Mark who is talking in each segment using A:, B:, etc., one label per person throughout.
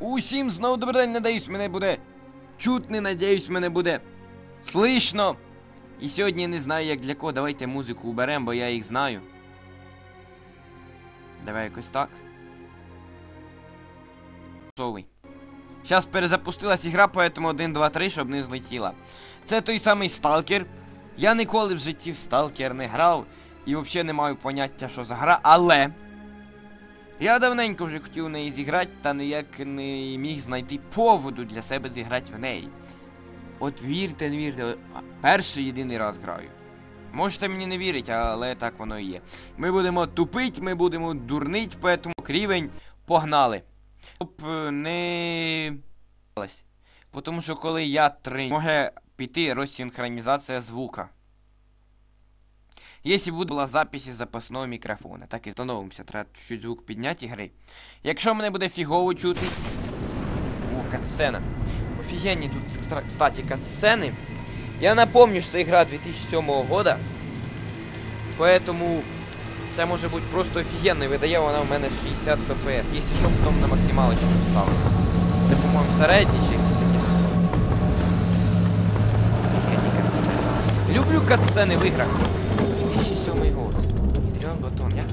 A: Усім знову добрий день, надіюсь, мене буде чутно, надіюсь, мене буде слышно. І сьогодні не знаю, як для кого. Давайте музику уберемо, бо я їх знаю. Давай якось так. Совий. Зараз перезапустилась ігра, поэтому 1, 2, 3, щоб не злетіла. Це той самий сталкер. Я ніколи в житті в сталкер не грав і взагалі не маю поняття, що за гра, але. Я давненько вже хотів в неї зіграти, та ніяк не міг знайти поводу для себе зіграти в неї. От вірте, не вірте, перший єдиний раз граю. Можете мені не вірити, але так воно і є. Ми будемо тупить, ми будемо дурнить, поэтому рівень погнали. Щоб не. Тому що коли я три, може піти розсинхронізація звука. Якщо була запись із запасного мікрофона, так і встановимося, треба чуть звук підняти гри. Якщо мене буде фігово чути. О, катсцена. Офігенні тут, кстати, катсцени. Я напомню, що це ігра 2007 года. Поэтому це може бути просто офігенно. І видає вона в мене 60 FPS. Якщо що, потім на максималочку ставлю. Це, по-моєму, середній чи якісь такі. Люблю катсцени в іграх. 2007 год. Ядрен батон. Як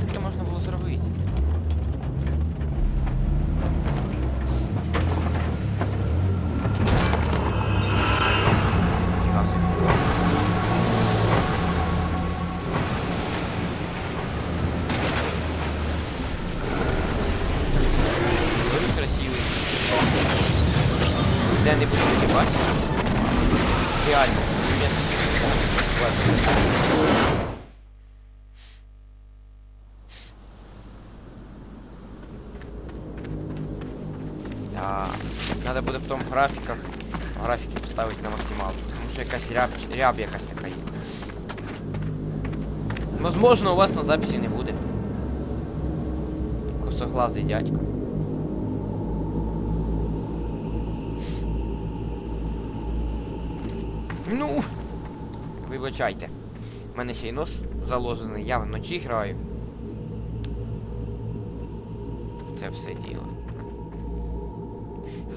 A: Надо буде потім в графіках графіки поставити на максималку, тому що якась ряб, ряб якась така є. Возможно, у вас на записі не буде. Косоглазий дядько. Ну, вибачайте. У мене ще й нос заложений, я вночі граю. Це все діло.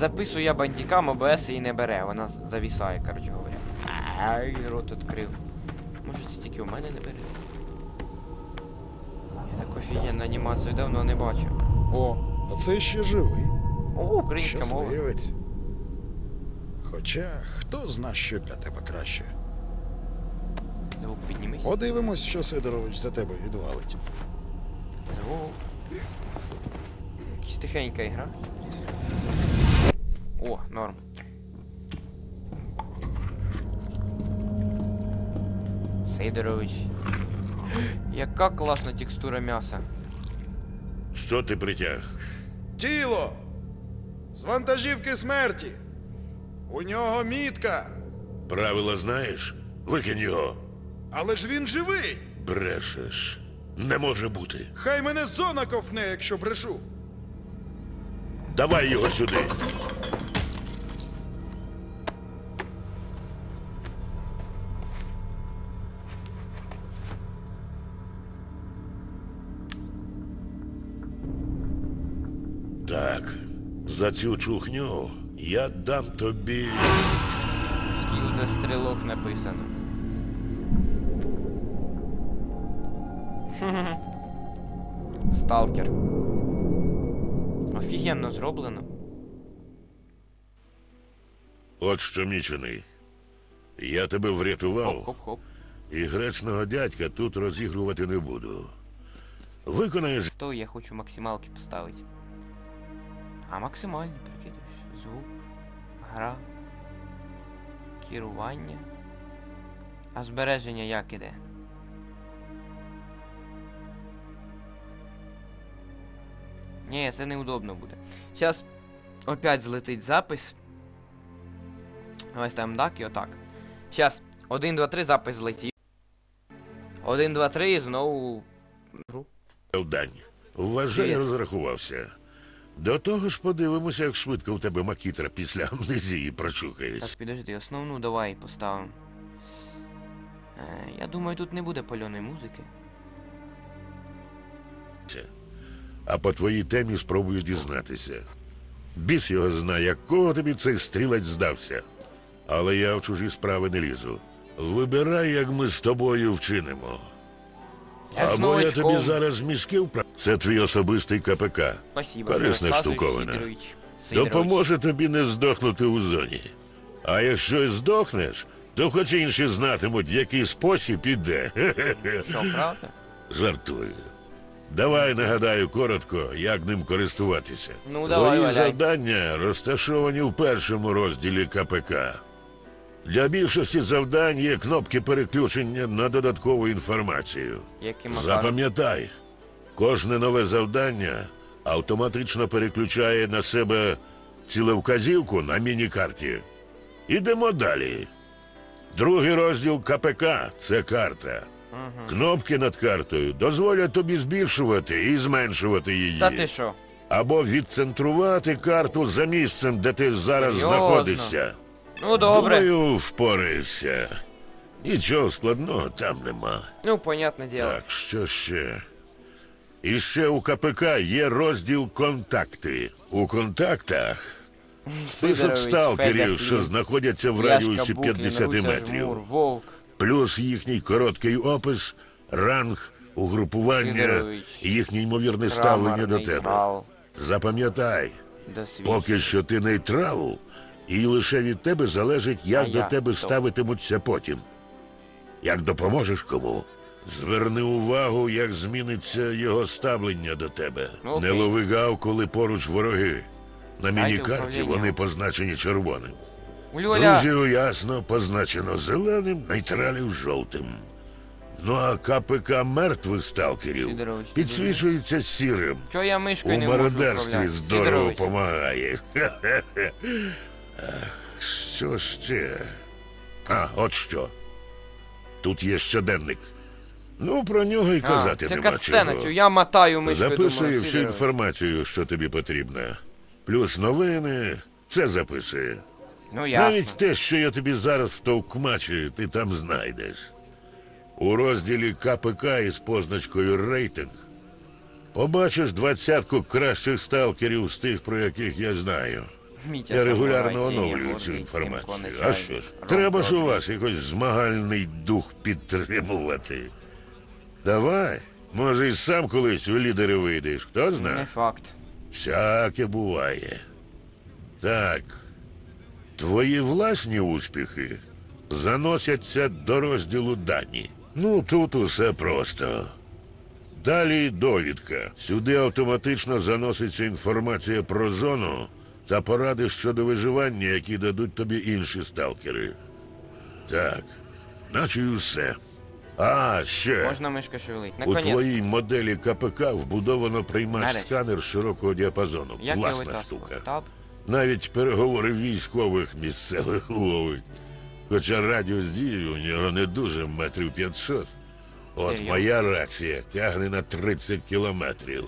A: Записую я бандікам, ОБС її не бере, вона завісає, коротше говоря. Ай, рот відкрив. Може це тільки у мене не бере? Я так офігенну анімацію давно не бачив.
B: О, а це ще живий.
A: О, українська мова.
B: Щасливець. Хоча, хто зна, що для тебе краще.
A: Звук піднімись.
B: Подивимось, що Сидорович за тебе відвалить.
A: Звук. Якась тихенька ігра. О, норм. Сейдорович. Яка класна текстура м'яса.
C: Що ти притяг?
B: Тіло! З вантажівки смерті! У нього мітка!
C: Правила знаєш? Викинь його.
B: Але ж він живий!
C: Брешеш. Не може бути.
B: Хай мене зона ковтне, якщо брешу!
C: Давай його сюди. За цю чухню я дам тобі.
A: Кіл за стрілок написано. Сталкер. Офігенно зроблено.
C: От що мічений. Я тебе врятував,
A: Хоп-хоп-хоп.
C: і гречного дядька тут розігрувати не буду. Виконаєш
A: То я хочу максималки поставити. А максимальні прикидуєш. Звук, гра, керування. А збереження як іде? Ні, це неудобно буде. Зараз опять злетить запис. Ось там так і отак. Зараз 1, 2, 3, запис злетів. 1, 2, 3 і знову. гру.
C: Вважай, розрахувався. До того ж подивимося, як швидко у тебе макітра після амнезії
A: Так,
C: прочухається.
A: підожди, основну давай поставимо. Е, я думаю, тут не буде пальоної музики.
C: А по твоїй темі спробую дізнатися. Біс його знає, якого тобі цей стрілець здався. Але я в чужі справи не лізу. Вибирай, як ми з тобою вчинимо. Або я тобі зараз мізки вправ. Це твій особистий КПК.
A: Спасибо,
C: Корисна штуковина.
A: Сидорович. Сидорович.
C: Допоможе тобі не здохнути у зоні. А якщо й здохнеш, то хоч інші знатимуть, в який спосіб іде.
A: Що, правда?
C: Жартую. Давай нагадаю коротко, як ним користуватися.
A: Ну, давай,
C: Твої
A: валяй.
C: завдання розташовані в першому розділі КПК. Для більшості завдань є кнопки переключення на додаткову інформацію.
A: Яким?
C: Запам'ятай, кожне нове завдання автоматично переключає на себе цілевказівку на міні-карті. Ідемо далі. Другий розділ КПК це карта. Кнопки над картою дозволять тобі збільшувати і зменшувати її.
A: Та ти що?
C: Або відцентрувати карту за місцем, де ти зараз
A: Серйозно?
C: знаходишся.
A: Ну, добре.
C: Думаю, впораєшся. Нічого складного там нема.
A: Ну, понятне діло.
C: Так, що ще? І ще у КПК є розділ контакти. У контактах список сталкерів, що знаходяться в радіусі
A: Буклін,
C: 50 метрів, плюс їхній короткий опис, ранг, угрупування і їхнє ймовірне ставлення до тебе. Запам'ятай, поки що ти нейтрал, і лише від тебе залежить, як
A: А
C: до тебе
A: хто?
C: ставитимуться потім. Як допоможеш кому, зверни увагу, як зміниться його ставлення до тебе.
A: Ну.
C: Не лови гав, коли поруч вороги. На міні-карті вони позначені червоним. Друзів ясно позначено зеленим, нейтралів жовтим. Ну а КПК мертвих сталкерів підсвічується сірим.
A: чого я
C: У
A: мишкою не можу
C: мародерстві здорово помагає. Ах, що ще? А, от що. Тут є щоденник. Ну, про нього й казати
A: це
C: нема чого.
A: я мотаю мишкою,
C: Записує
A: думаю,
C: всю інформацію, що тобі потрібно. Плюс новини, це записує.
A: Ну,
C: Навіть те, що я тобі зараз втовкмачую, ти там знайдеш. У розділі КПК із позначкою рейтинг побачиш двадцятку кращих сталкерів з тих, про яких я знаю. Я регулярно оновлюю цю інформацію. А що ж, треба ж у вас якось змагальний дух підтримувати. Давай, може, і сам колись у лідери вийдеш, хто
A: Не
C: знає?
A: факт.
C: Всяке буває. Так. Твої власні успіхи заносяться до розділу дані. Ну, тут усе просто. Далі довідка. Сюди автоматично заноситься інформація про зону та поради щодо виживання, які дадуть тобі інші сталкери. Так, наче й усе. А, ще.
A: Можна мишка шевелить.
C: У
A: Наконець.
C: твоїй моделі КПК вбудовано приймач
A: Нарешті.
C: сканер широкого діапазону.
A: Як його витаскувати?
C: штука.
A: Таб?
C: Навіть переговори військових місцевих ловить. Хоча радіус дії у нього не дуже метрів 500. От
A: Серйозно?
C: моя рація тягне на 30 кілометрів.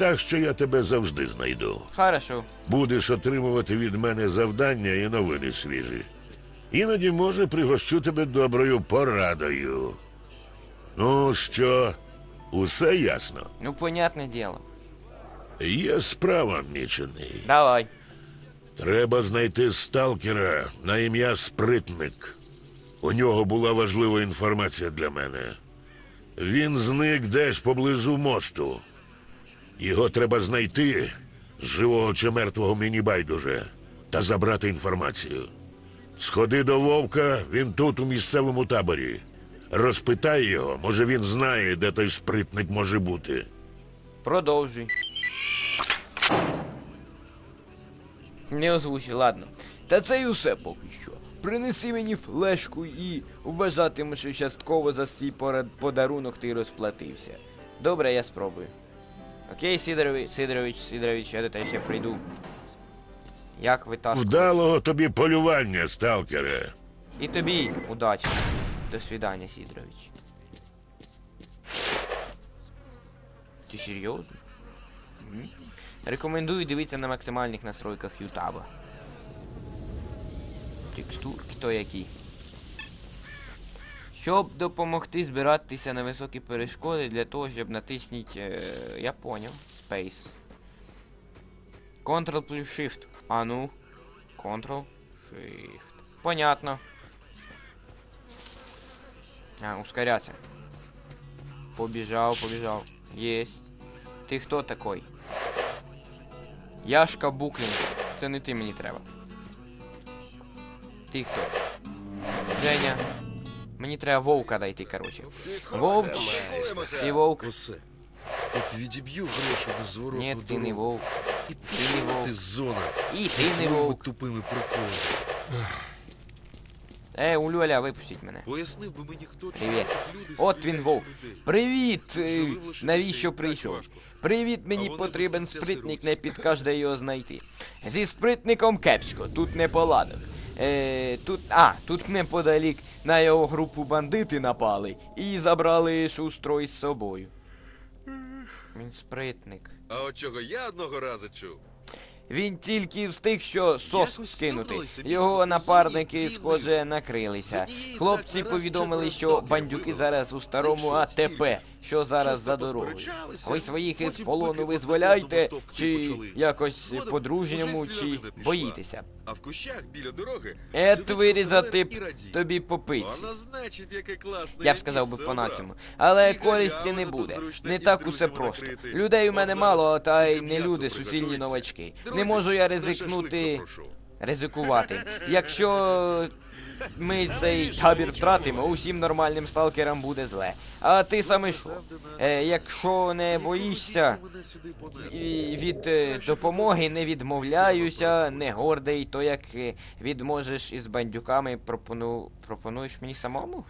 C: Так що я тебе завжди знайду.
A: Хорошо.
C: Будеш отримувати від мене завдання і новини свіжі. Іноді, може, пригощу тебе доброю порадою. Ну що, усе ясно?
A: Ну, понятне діло.
C: Є справа, мічений.
A: Давай.
C: Треба знайти сталкера на ім'я Спритник. У нього була важлива інформація для мене. Він зник десь поблизу мосту. Його треба знайти, живого чи мертвого мені байдуже, та забрати інформацію. Сходи до вовка, він тут, у місцевому таборі. Розпитай його, може він знає, де той спритник може бути.
A: Продовжуй. Не озвучи, ладно. Та це і усе поки що. Принеси мені флешку і вважатиму, що частково за свій подарунок ти розплатився. Добре, я спробую. Окей, Сидорович, Сидорович, Сидорович, я до тебе ще прийду. Як витаскувати?
C: Вдалого тобі полювання, сталкере.
A: І тобі удачі. До свидання, Сидорович. Ти серйозно? Рекомендую дивитися на максимальних настройках Ютаба. Текстурки то які. Щоб допомогти збиратися на високі перешкоди, для того, щоб натисніть. Е, я поняв. Space. Ctrl плюс Shift. А ну. Ctrl, Shift. Понятно. А, ускоряться. Побежал, побежал. Есть. Ти хто такой? Яшка Буклін. Це не ти мені треба. Ти хто? Женя. Мені треба вовка дайти, короче. Вовч. Ти вовк?
D: От відіб'ю гроші на зворотну
A: Ні, ти не вовк.
D: І
A: не вовк.
D: ти зона.
A: І ти не
D: своїми
A: вовк.
D: тупими приколами.
A: Е, Улюля, випустіть мене.
D: Пояснив би мені, хто
A: Привіт. От він вовк. Привіт! Е, Навіщо прийшов? Привіт, мені потрібен спритник, не підкаже його знайти. Зі спритником кепсько, тут неполадок. Е, тут, а, тут неподалік на його групу бандити напали і забрали шустро із собою. Він спритник.
D: А от чого я одного разу чув.
A: Він тільки встиг, що сос скинути. Його напарники, схоже, накрилися. Хлопці повідомили, що бандюки зараз у старому АТП, що зараз за дорогою. Ви своїх із полону визволяйте, чи якось по-дружньому, чи боїтеся.
D: А в кущах біля дороги
A: Ет вирізати б тобі по пиці.
D: Вона значить, яке класне
A: Я б сказав би по-нашому.
D: обрав.
A: Але користі не буде. Не так усе просто. Людей у мене мало, та й не люди, суцільні новачки. Не можу я ризикнути. ризикувати. Якщо ми цей табір втратимо, усім нормальним сталкерам буде зле. А ти саме що? Е, якщо не боїшся і від е, допомоги, не відмовляюся, не гордий, то як е, відможеш із бандюками, пропону... пропонуєш мені самому?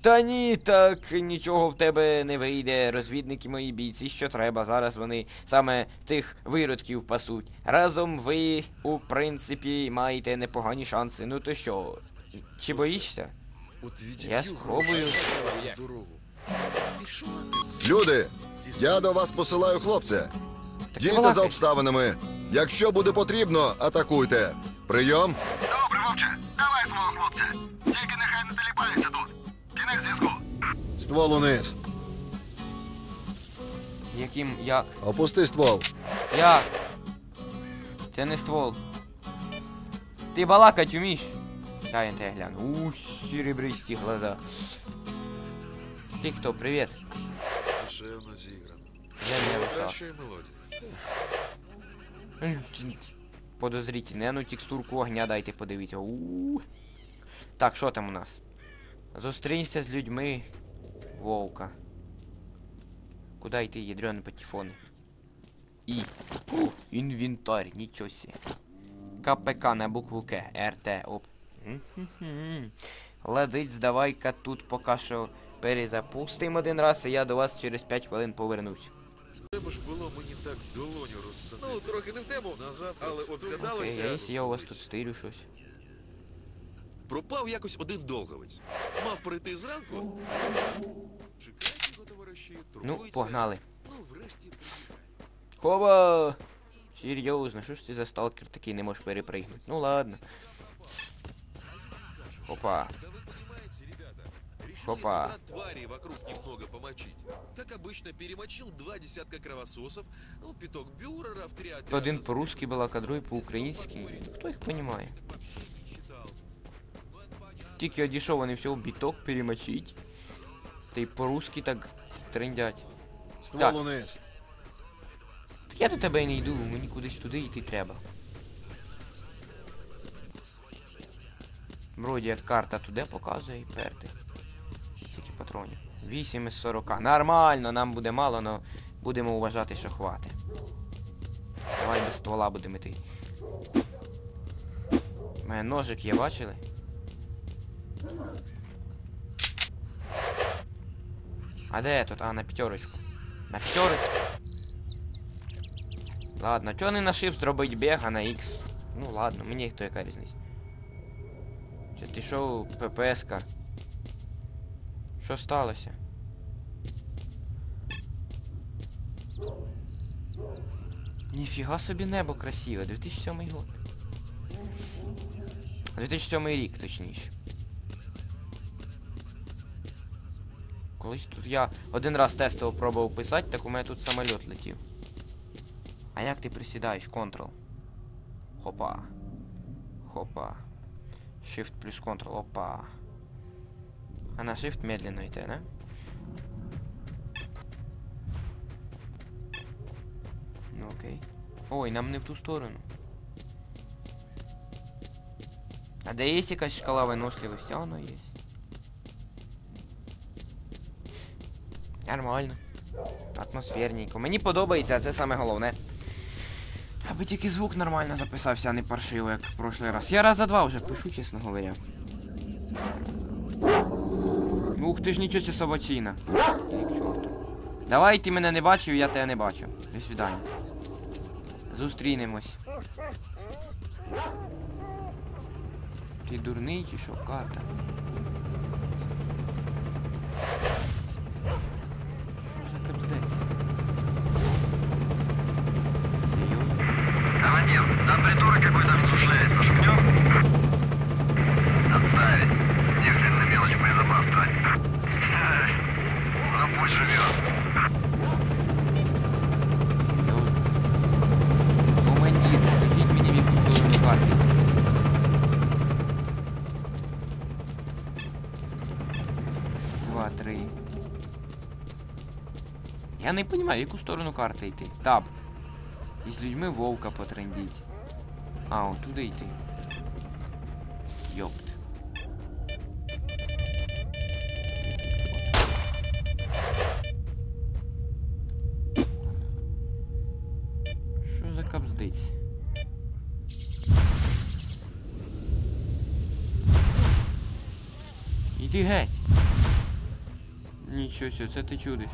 A: Та ні, так нічого в тебе не вийде. Розвідники мої бійці, що треба. Зараз вони саме цих виродків пасуть. Разом ви, у принципі, маєте непогані шанси. Ну то що, чи боїшся? Я спробую.
E: Люди, я до вас посилаю хлопця. Дійте за обставинами. Якщо буде потрібно, атакуйте. Прийом.
F: Добре, вовче, давай свого хлопця. Тільки нехай не. Кінець зв'язку.
E: Ствол униз.
A: Яким як?
E: Опусти ствол.
A: Як? Це не ствол. Ти балакать умієш? Дай я тебе гляну. У, серебристі глаза. Ти хто, привіт?
D: Душевно зіграно.
A: Руса.
D: Кращої мелодії.
A: Подозрительно. А ну текстурку огня дайте подивіться. у Так, що там у нас? Зустрінься з людьми вовка. Куда йти, ядрёні патефони? І. У, інвентар, нічого сі. КПК на букву К. РТ. Оп. Ладить, здавай-ка тут поки що перезапустимо один раз, і я до вас через 5 хвилин повернусь.
D: Треба ж було мені так долоню розсадити. Ну, трохи не в тему, назад, але от згадалося.
A: якщо я у вас тут стирю щось?
D: Пропав якось один долговець. Мав прийти зранку. Його, товариші,
A: Ну, погнали.
D: Ну, врешті.
A: Хова! Серйозно, що ж ти за сталкер такий не можеш перепригнути? Ну ладно. Опа.
D: Да вы понимаете, ребята, решили
A: Хопа.
D: сюда тварей вокруг немного помочить. Как обычно, перемочил два десятка кровососов, ну, пяток бюреров, три отряда
A: Один по-русски балака, другий по-українськи. Хто їх понімає?
D: считал.
A: Тільки одійшов, вони все біток перемочить. Та й по-русски так трендять.
E: Ствол
A: Так.
E: униз.
A: Так я до тебе не йду, мені кудись туди йти треба. Вроді як карта туди показує і перти. Скільки патронів? 8 із 40. Нормально, нам буде мало, але будемо вважати, що хватить. Давай без ствола будемо йти. У мене ножик є, бачили? А де я тут? А, на п'ятерочку. На п'ятерочку. Ладно, чого не на shift зробить біг, а на X? Ну ладно, мені хто яка різниця. Чи ти що, ППСка? Що сталося? Ніфіга собі небо красиве, 2007 год. 2007 рік, точніше. Колись тут я один раз тестово пробував писати, так у мене тут самоліт летів. А як ти присідаєш? Ctrl. Хопа. Хопа. Shift плюс Ctrl. Опа. А на Shift медленно йти, не? Ну окей. Ой, нам не в ту сторону. А де є якась шкала виносливості? А воно є. Нормально. Атмосферненько. Мені подобається, це саме головне. Аби тільки звук нормально записався, а не паршиво, як в прошлий раз. Я раз за два вже пишу, чесно говоря. Ух ти ж нічого к чорту. Давай ти мене не бачив, я тебе не бачив. До свидання. Зустрінемось. Ти дурний чи що, карта? нас. Серьезно?
F: Командир, там придурок какой-то разрушается. Шмнем? Отставить. Не сильно мелочь
A: боезапас трать. Ну пусть живет. Я не розумію, в яку сторону карти йти. Таб. І з людьми вовка потрендіть. А, от туди йти. Йопт. Що за капздиць? Іди геть. Нічого це ти чудиш.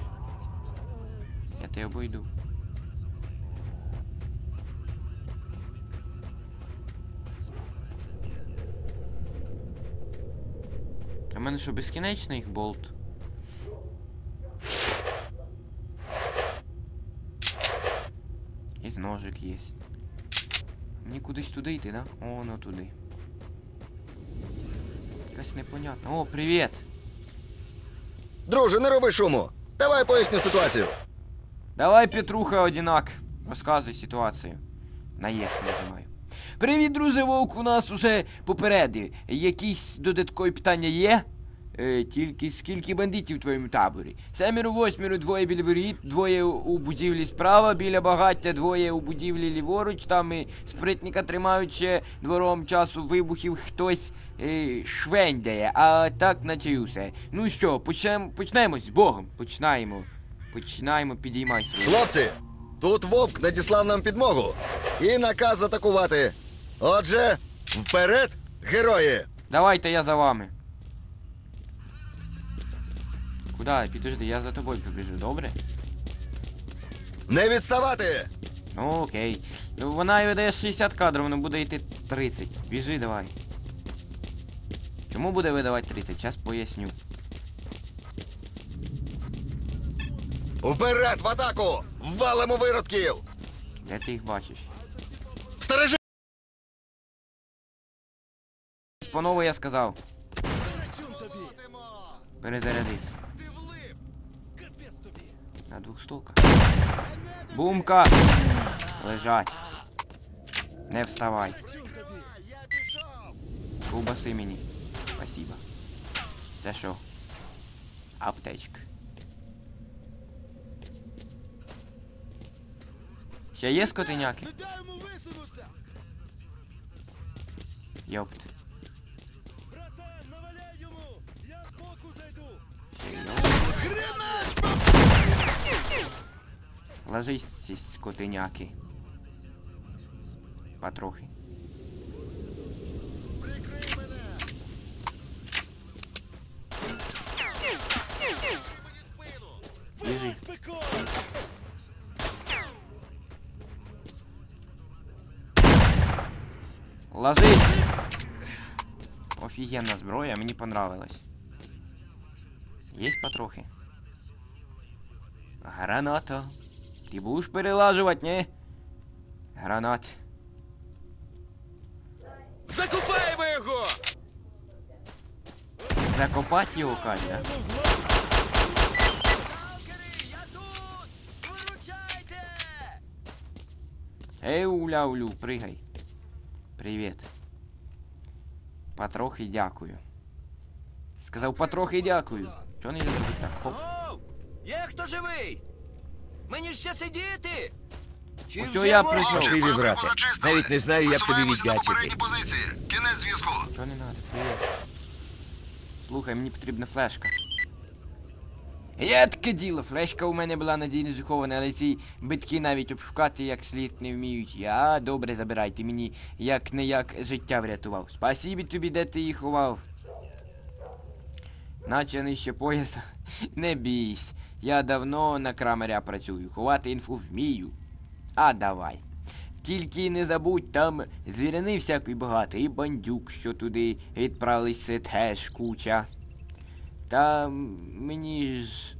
A: Я тебе обойду. А в мене що, безкінечний їх болт? І ножик є. Мені кудись туди йти, да? О, воно туди. Якась непонятна. О, привіт!
E: Друже, не роби шуму. Давай поясню ситуацію.
A: Давай, Петруха, одинак. Розказуй ситуацію. На єшку нажимаю. Привіт, друже, вовк, у нас уже попередив. Якісь додаткові питання є? Е, тільки скільки бандитів в твоєму таборі? Семеро, восьмеро, двоє біля воріт, двоє у- у будівлі справа, біля багаття, двоє у будівлі ліворуч, там і спритника тримають ще двором часу вибухів, хтось е, швендяє, а так наче усе. Ну що, почнемо, почнемо з Богом. Починаємо. Починаємо, підіймай свою.
E: Хлопці, тут вовк надіслав нам підмогу і наказ атакувати. Отже, вперед, герої!
A: Давайте я за вами. Куда? Підожди, я за тобою побіжу, добре?
E: Не відставати!
A: Ну окей. Вона видає 60 кадрів, воно буде йти 30. Біжи давай. Чому буде видавати 30? Зараз поясню.
E: Вперед в атаку! Валимо виродків!
A: Де ти їх бачиш?
E: Стережи!
A: Паново я сказав. Перезарядив. На двох стулках. Бумка! Лежать. Не вставай. Ковбаси мені. Спасибо. Це що? Аптечка. Ще є скотиняки? Йопт. Ложись, скотиняки. Потрохи. Офігенна зброя, мені понравилась. Есть потрохи. Граната. Ти будеш перелажувати, не? Гранат.
D: Закупаємо його!
A: Закопати його, Катя. Ей, уля-улю, пригай. Привіт. Потрохи дякую. Сказав потрохи дякую. Чого не зробити так? Хоп.
G: Є хто живий? Мені ще сидіти? Чи вже
A: я
G: можна?
A: прийшов.
F: Спасибі,
D: брате. Навіть не знаю, як тобі
F: Посуваємося на
D: віддячити.
F: позиції. Кінець зв'язку.
A: Чого не надо? Привіт. Слухай, мені потрібна флешка. Є діло, флешка у мене була надійно захована, але ці битки навіть обшукати як слід не вміють. Я добре забирай, ти мені як не як життя врятував. Спасибі тобі, де ти їх ховав. Наче нижче пояса. Не бійсь. Я давно на крамаря працюю. Ховати інфу вмію. А давай. Тільки не забудь, там звіряни всякий багато, і бандюк, що туди відправилися теж куча. Та мені ж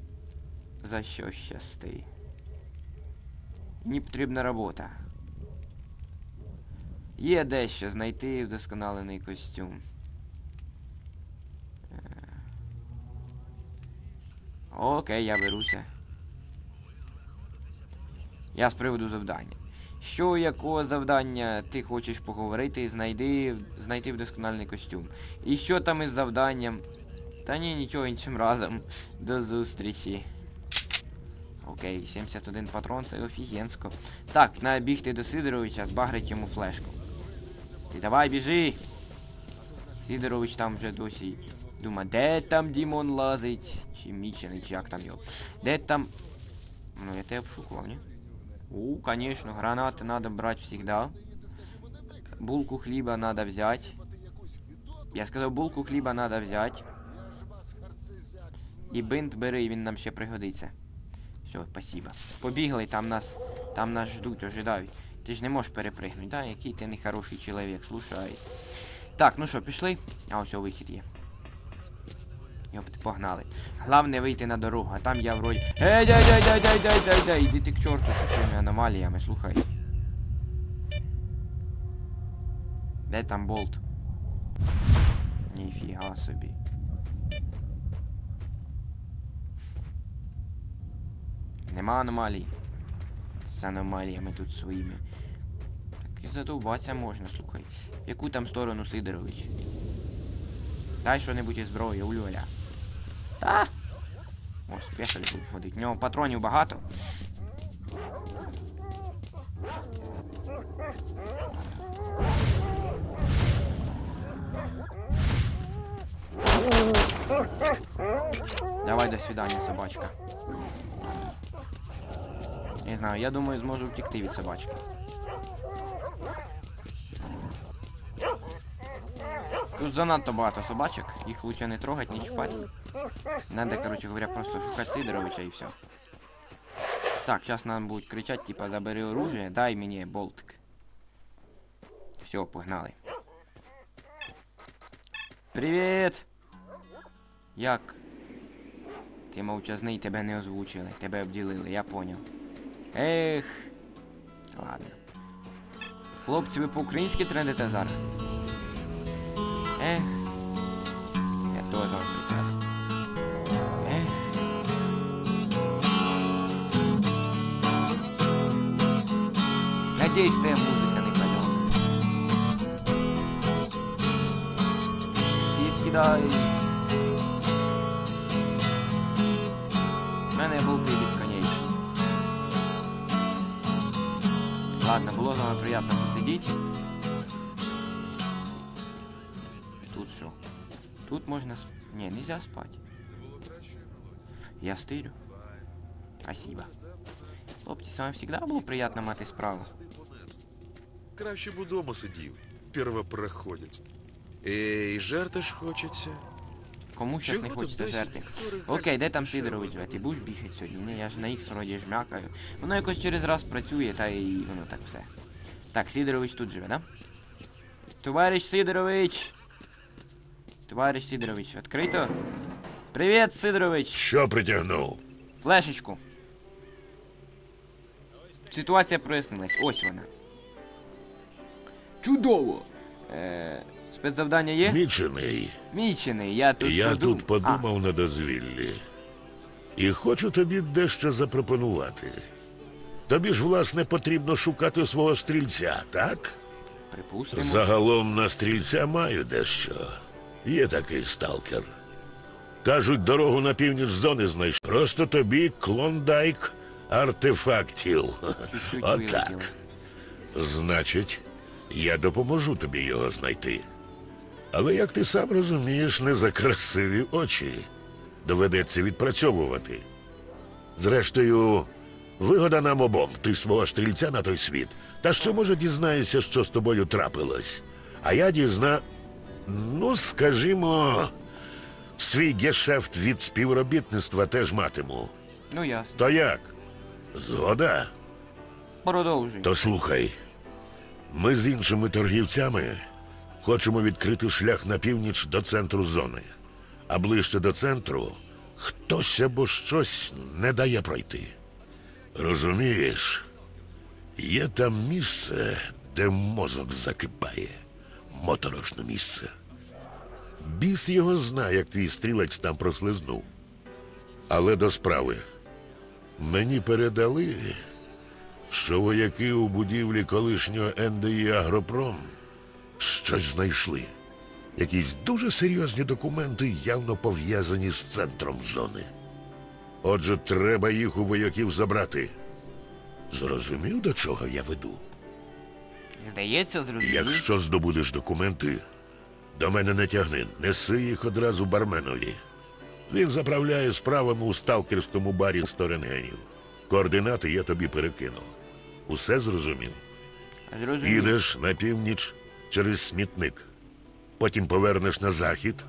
A: за що щасти. Мені потрібна робота. Є дещо знайти вдосконалений костюм. Е. Окей, я беруся. Я з приводу завдання. Що якого завдання ти хочеш поговорити, знайди, знайти вдоскональний костюм. І що там із завданням? Та ні, нічого іншим разом. До зустрічі. Окей, 71 патрон, це офігенсько. Так, треба бігти до Сидоровича, збагрить йому флешку. Ти давай біжи. Сидорович там вже досі. Дума, де там Дімон лазить? Чи Мічений, чи як там його? Де там. Ну, я тебе обшукував, ні? У, конечно, гранаты надо брать всегда. Булку хліба надо взять. Я сказав, булку хліба надо взять. І бинт бери, він нам ще пригодиться. Все, спасибо. Побігли, там нас. Там нас ждуть, ожидають. Ти ж не можеш перепригнути, да? Який ти нехороший чоловік, слушай. Так, ну що, пішли? А ось вихід є. Йопти, погнали. Главне вийти на дорогу, а там я вроді. Ей, дай, дай, дай, дай, дай, дай, дай, іди ти к чорту зі своїми аномаліями, слухай. Де там болт? Ніфіга собі. Нема аномалій. З аномаліями тут своїми. Так і задовбатися можна, слухай. В яку там сторону Сидорович? Дай що-небудь із зброї, улюля. Та. Ось, пехалі будуть ходить. В нього патронів багато. Давай до свидання, собачка. Не знаю, я думаю, зможу втекти від собачки. Тут занадто багато собачок, їх лучше не трогать, не чіпати. Надо, короче говоря, просто шукать Сидоровича и все. Так, сейчас нам будет кричать, типа, забери оружие, дай мне болтик. Все, погнали. Привіт! Як? Ти мовчазний, тебе не озвучили, тебе обділили, я поняв. Ех. Ладно. Хлопці, ви по-українськи трендите зараз? Ех. Я теж вам присяду. Ех. Надеюсь, твоя музика не пойдет. Відкидай. було з вами приємно посидіти. Тут що? Тут можна сп... Не, нельзя спать. Я стырю. Спасибо. Хлопці, з вами всегда було приємно мати справу.
D: Краще б удома сидів, первопроходець. Ей, жерти ж хочеться.
A: Кому щас не
D: Чого
A: хочеться
D: ти досі
A: жерти?
D: ніхто регалій
A: Окей, де там
D: не
A: Сидорович живе? Ти будеш бігати сьогодні? Ні, я ж на X вроді жмякаю. Воно якось через раз працює, та і воно так все. Так, Сидорович тут живе, да? Товариш Сидорович! Товариш Сидорович, відкрито? Привіт, Сидорович!
C: Що притягнув?
A: Флешечку. Ситуація прояснилась. Ось вона. Чудово! Е, спецзавдання є?
C: Мічений.
A: Мічений, я тут
C: Я
A: подум-
C: тут подумав на дозвіллі. І хочу тобі дещо запропонувати. Тобі ж, власне, потрібно шукати свого стрільця, так?
A: Припустимо.
C: Загалом на стрільця маю дещо. Є такий сталкер. Кажуть, дорогу на північ зони знайшов. Просто тобі клондайк артефактів. Отак. Значить, я допоможу тобі його знайти. Але як ти сам розумієш, не за красиві очі. Доведеться відпрацьовувати. Зрештою, вигода нам обом, ти свого стрільця на той світ. Та що може дізнаєшся, що з тобою трапилось? А я дізна. Ну, скажімо, свій гешефт від співробітництва теж матиму.
A: Ну ясно.
C: То як? Згода?
A: Продовжуй.
C: То слухай, ми з іншими торгівцями хочемо відкрити шлях на північ до центру зони. А ближче до центру хтось або щось не дає пройти. Розумієш, є там місце, де мозок закипає. Моторошне місце. Біс його знає, як твій стрілець там прослизнув. Але до справи. Мені передали, що вояки у будівлі колишнього НДІ Агропром щось знайшли. Якісь дуже серйозні документи, явно пов'язані з центром зони. Отже, треба їх у вояків забрати. Зрозумів, до чого я веду?
A: Здається, зрозумів.
C: Якщо здобудеш документи, до мене не тягни, неси їх одразу барменові. Він заправляє справами у сталкерському барі Сторенгенів. Координати я тобі перекину. Усе зрозумів?
A: Зрозумів.
C: Їдеш на північ через смітник. Потім повернеш на захід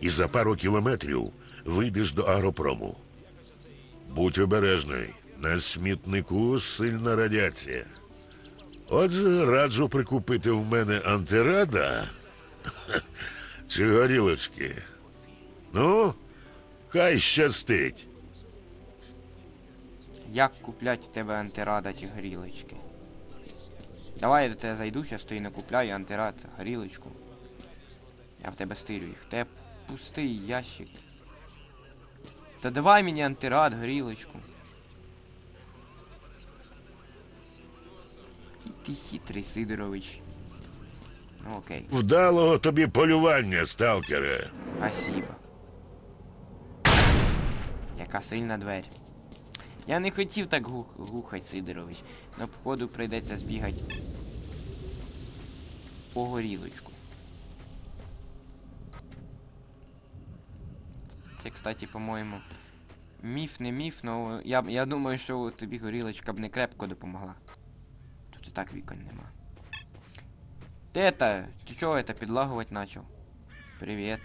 C: і за пару кілометрів вийдеш до агропрому. Будь обережний, на смітнику сильна радіація. Отже, раджу прикупити в мене антирада чи горілочки. Ну, хай щастить.
A: Як куплять в тебе антирада чи горілочки? Давай я до тебе зайду, щас ти накупляю антирад, горілочку. Я в тебе стирю їх. Те пустий ящик. Та давай мені антирад, горілочку. Який ти хитрий, Сидорович. Ну окей,
C: Вдалого тобі полювання, сталкере.
A: спасибо. Яка сильна двері. Я не хотів так гух... гухать, Сидорович. Но походу прийдеться збігати по горілочку. Це, кстати, по-моєму, міф не міф, но я, я думаю, що тобі горілочка б не крепко допомогла. Тут і так вікон нема. Это, ти чого это підлагувати начав? Привіт.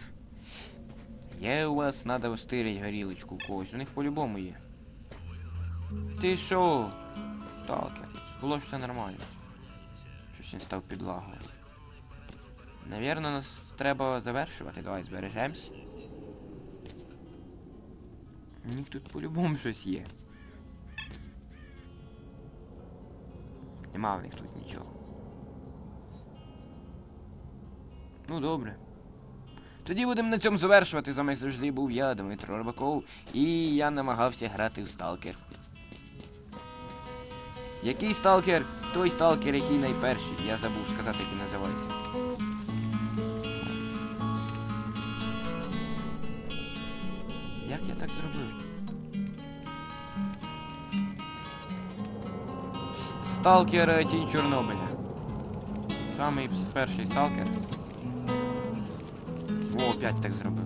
A: Є у вас, надо остирить горілочку когось. У них по-любому є. Ти що? Сталкер. Було ж все нормально. Щось він став підлагувати. Навірно, нас треба завершувати. Давай збережемось. У них тут по-любому щось є. Нема в них тут нічого. Ну добре. Тоді будемо на цьому завершувати. З вами як завжди був я, Дмитро Рибаков, і я намагався грати в сталкер. Який сталкер? Той сталкер, який найперший. Я забув сказати, як він називається. Так зробив? Сталкер е, Тінь Чорнобиля. Самий перший сталкер. О, опять так зробив.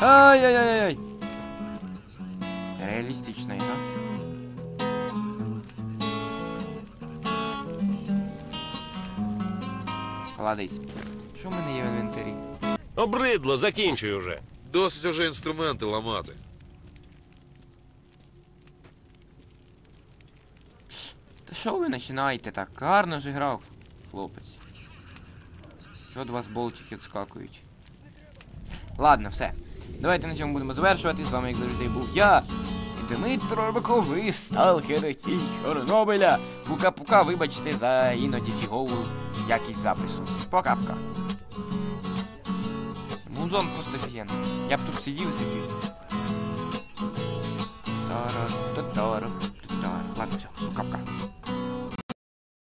A: Ай-яй-яй-яй! Реалістична ігра. Ладись. Що в мене є в інвентарі?
H: Обридло, закінчуй уже.
D: Досить уже інструменти ламати.
A: Та що ви починаєте так? Гарно ж грав, хлопець. Що від вас болтики відскакують? Ладно, все. Давайте на цьому будемо завершувати. З вами, як завжди, був я. І Дмитро Рибаков, і сталкери і Чорнобиля. Пука-пука, вибачте за іноді фігову якість запису. Пока-пока. Музон просто офігенний. Я б тут сидів і сидів. Тара, татара, татара. Ладно, все, пока-пока.